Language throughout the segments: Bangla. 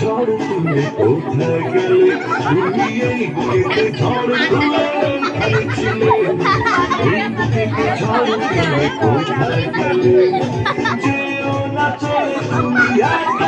ঝড় তুলে কোথায় গেলে তুমি এই বুকেতে ঝড় তুলে এখানে এই বুকেতে ঝড় তুলে কোথায় গেলে যেও না চলে তুমি একা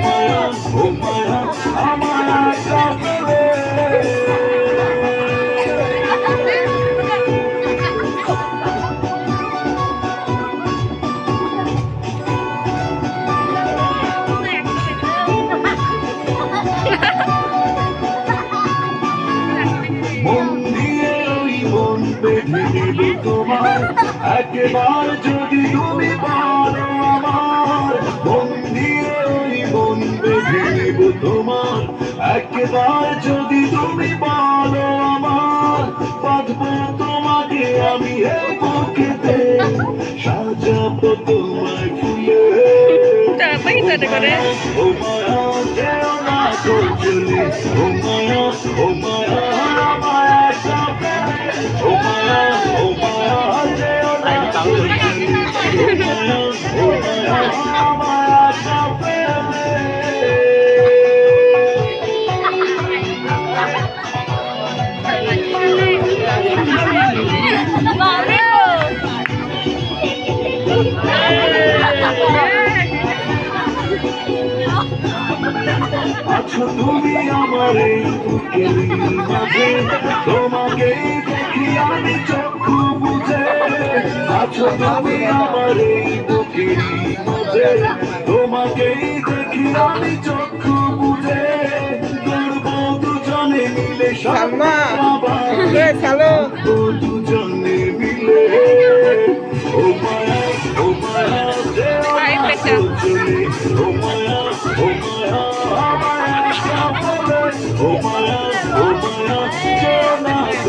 বেঁধে নেব তোমার একবার যদি তুমি পারো আমার মন ওই মন বেঁধে নেব তোমার একবার যদি তুমি পারো আমার বাঁধবো তোমাকে আমি এই বুকেতে সাজাবো তোমায় ফুলে তাড়াতাড়ি ও মায়া ও মায়া ও আছো তুমি আমার এই বুকের মাঝে তোমাকেই দেখি আমি চক্ষু বুঝে। আছো তুমি আমার এই বুকের মাঝে তোমাকেই দেখি আমি চক্ষু বুঝে। করব দুজনে মিলে সালমা,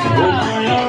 ও